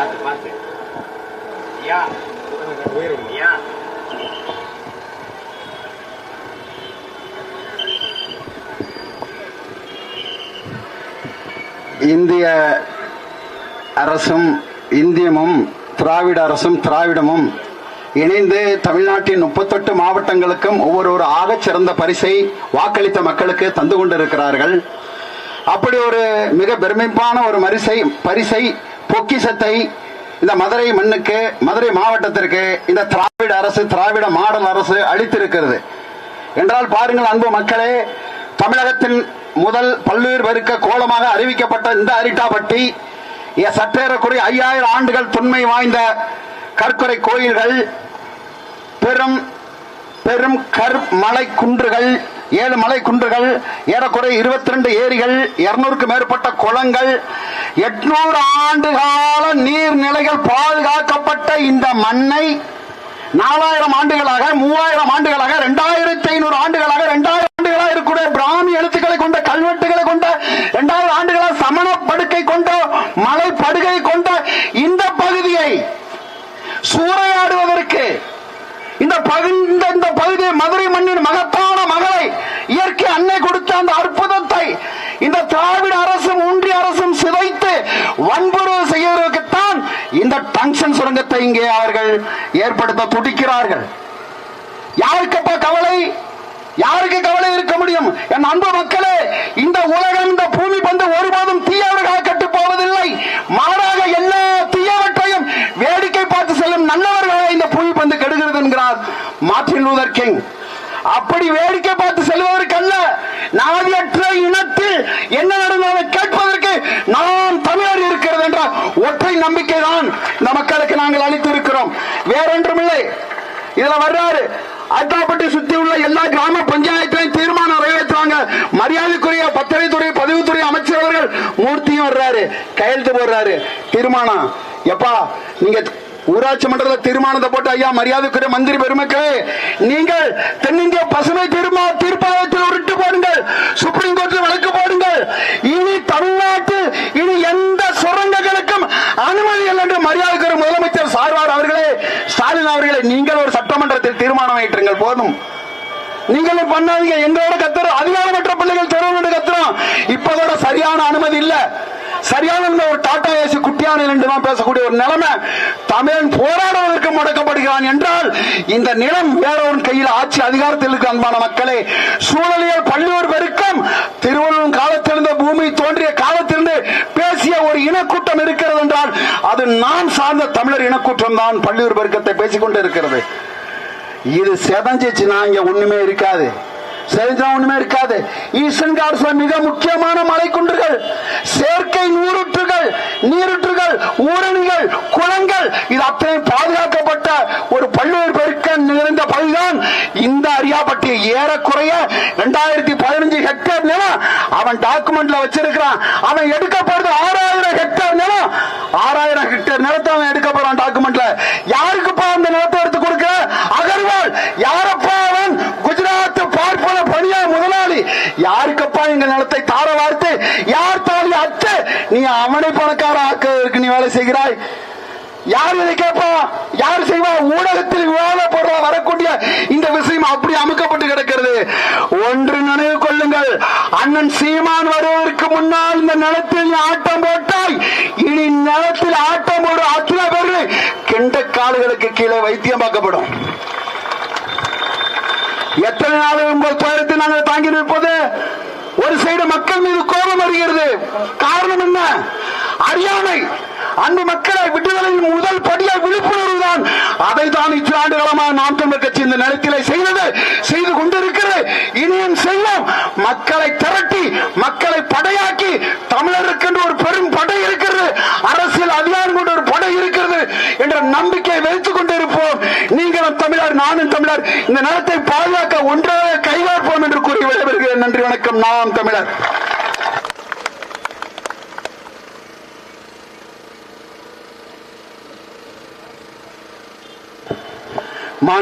பார்த்து பார்த்து ஐயா ஐயா இந்திய அரசும் இந்தியமும் திராவிட அரசும் திராவிடமும் இணைந்து தமிழ்நாட்டின் முப்பத்தெட்டு மாவட்டங்களுக்கும் ஒவ்வொரு ஒரு சிறந்த பரிசை வாக்களித்த மக்களுக்கு தந்து கொண்டிருக்கிறார்கள். அப்படி ஒரு மிக பெருமைப்பான ஒரு மரிசை பரிசை பொக்கிசத்தை இந்த மதுரை மண்ணுக்கு மதுரை மாவட்டத்திற்கு இந்த திராவிட அரசு திராவிட மாடல் அரசு அளித்திருக்கிறது. என்றால் பாருங்கள் அன்பு மக்களே தமிழகத்தின் முதல் பல்லுயிர் பெருக்க கோலமாக அறிவிக்கப்பட்ட இந்த அரிட்டாபட்டி ஏ- சற்றேறக்குறைய ஐயாயிரம் ஆண்டுகள் தொன்மை வாய்ந்த கற்கரை கோயில்கள் பெரும் பெரும் கற்மலை குன்றுகள் ஏழு மலை குன்றுகள் ஏறக்குறைய இருபத்தி ரெண்டு ஏரிகள் இருநூறுக்கு மேற்பட்ட குளங்கள் எட்நூறு ஆண்டு கால நீர்நிலைகள் பாதுகாக்கப்பட்ட இந்த மண்ணை நாலாயிரம் ஆண்டுகளாக மூவாயிரம் ஆண்டுகளாக ரெண்டாயிரத்தி ஐநூறு ஆண்டுகளாக ரெண்டாயிரம் ஆண்டுகளாக இருக்கக்கூடிய பிராமி இந்த டங்ஷன் சுரங்கத்தை இங்கே அவர்கள் ஏற்படுத்த துடிக்கிறார்கள். யாருக்கப்பா கவலை? யாருக்கு கவலை இருக்க முடியும்? என் அன்பு மக்களே இந்த உலகம் இந்த பூமி பந்து ஒருபோதும் தீயவர்களாக கட்டு போவதில்லை. மாறாக எல்லா தீயவற்றையும் வேடிக்கை பார்த்து செல்லும் நல்லவர்களாக இந்த பூமி பந்து கெடுகிறது என்கிறார் மார்டின் லூதர் கிங். அப்படி வேடிக்கை பார்த்து செல்வதற்கல்ல நாதியற்ற இனத்தில் என்ன நடந்தாலும் கேட்பதற்கு நாம் தமிழர் இருக்கிறது என்ற ஒற்றை நம்பிக்கை தான் இந்த மக்களுக்கு நாங்கள் அளித்து இருக்கிறோம் வேறொன்றுமில்லை. இதுல வர்றாரு. அட்டாப்பட்டி சுத்தி உள்ள எல்லா கிராம பஞ்சாயத்திலையும் தீர்மானம் நிறைவேற்றுவாங்க. மரியாதைக்குரிய பத்திரைத்துறை பதிவுத்துறை அமைச்சர் அவர்கள் மூர்த்தியும் வர்றாரு. கையெழுத்து போடுறாரு. தீர்மானம். எப்பா நீங்க ஊராட்சி மன்றத்தில் தீர்மானத்தை போட்டு ஐயா மரியாதைக்குரிய மந்திரி பெருமக்களே நீங்கள் தென்னிந்திய பசுமை தீர்மா தீர்ப்பாயத்தில் உருட்டு போடுங்கள். சுப்ரீம் கோர்ட்டில் வழக்கு போடுங்கள் இனி தமிழ்நாட்டில் இனி எந்த சுரங்கங்களுக்கும் அனுமதி இல்லை என்று மரியாதைக்குரிய முதலமைச்சர் சார்வார் அவர்களே ஸ்டாலின் அவர்களே நீங்கள் ஒரு சட்டமன்றத்தில் தீர்மானம் ஏற்றுங்கள் போதும். நீங்களும் பண்ணாதீங்க. எங்களோட கத்துறோம் அதிகாரமற்ற பிள்ளைகள் தெருவில் கத்துறோம் கூட சரியான அனுமதி இல்ல. சரியான ஒரு டாடா ஏசி குட்டியான என்று தான் பேசக்கூடிய ஒரு நிலைமை. தமிழன் போராடுவதற்கு முடக்கப்படுகிறான் என்றால் இந்த நிலம் வேறவன் கையில் ஆட்சி அதிகாரத்தில் இருக்கு அன்பான மக்களே. சூழலியல் பள்ளியூர் பெருக்கம் திருவள்ளுவர் காலத்திலிருந்து பூமி தோன்றிய காலத்திலிருந்து பேசிய ஒரு இனக்கூட்டம் இருக்கிறது நான் சார்ந்த தமிழர் இனக்கூற்றம் தான் பள்ளியூர் பெருக்கத்தை பேசிக்கொண்டு இருக்கிறது. இது செதஞ்சிச்சுன்னா இங்க ஒண்ணுமே இருக்காது. செதஞ்சா ஒண்ணுமே இருக்காது. ஈஸ்டர்ன் மிக முக்கியமான மலைக்குன்றுகள் செயற்கை நூறுற்றுகள் நீருற்றுகள் ஊரணிகள் குளங்கள் இது அத்தனை பாதுகாக்கப்பட்ட ஒரு பல்வேறு பெருக்க நிறைந்த பகுதிதான் இந்த அரியாப்பட்டி ஏறக்குறைய ரெண்டாயிரத்தி பதினஞ்சு ஹெக்டேர் நிலம் அவன் டாக்குமெண்ட்ல வச்சிருக்கிறான். அவன் எடுக்க ஆறாயிரம் ஹெக்டேர் நிலம் ஆறாயிரம் ஹெக்டேர் நிலத்தை அவன் எடுக்க போறான் டாக்குமெண்ட்ல யாருக்குப்பா அந்த நிலத்தை எடுத்து கொடுக்க அகர்வால் யாரப்பா அவன் குஜராத் பார்ப்பன பணியா முதலாளி யாருக்கப்பா தார வார்த்து யார் தாலி அத்து நீ அவனை பணக்கார ஆக்குவதற்கு நீ வேலை செய்கிறாய்? யார் இதை கேட்பா? யார் செய்வா? ஊடகத்தில் விவாதப்படுறா வரக்கூடிய இந்த விஷயம் அப்படி அமுக்கப்பட்டு கிடக்கிறது. ஒன்று நினைவு கொள்ளுங்கள் அண்ணன் சீமான் வருவதற்கு முன்னால் இந்த நிலத்தில் ஆட்டம் போட்டால் இனி நிலத்தில் ஆட்டம் போடும் அத்தனை பேர் கெண்ட கால்களுக்கு கீழே வைத்தியம் பார்க்கப்படும். எத்தனை நாள் உங்கள் துயரத்தை நாங்கள் தாங்கி நிற்பது? ஒரு சைடு மக்கள் மீது கோபம் வருகிறது. காரணம் என்ன? அறியாமை அன்பு மக்களை விடுதலையின் முதல் படியா விழிப்புணர்வு தான் அதை தான் இச்சு ஆண்டு காலமாக நாம் தமிழர் கட்சி இந்த நிலத்திலே செய்தது செய்து கொண்டிருக்கிறது. இனியும் செய்வோம். மக்களை திரட்டி மக்களை படையாக்கி தமிழருக்கு என்று ஒரு பெரும் படை இருக்கிறது. அரசியல் அதிகாரம் கொண்ட ஒரு படை இருக்கிறது என்ற நம்பிக்கையை வைத்துக் கொண்டிருப்போம். நீங்களும் தமிழர் நானும் தமிழர் இந்த நிலத்தை பாதுகாக்க ஒன்றாக கைகோர்ப்போம் என்று கூறி விடைபெறுகிறேன். நன்றி வணக்கம். நாம் தமிழர். மாநில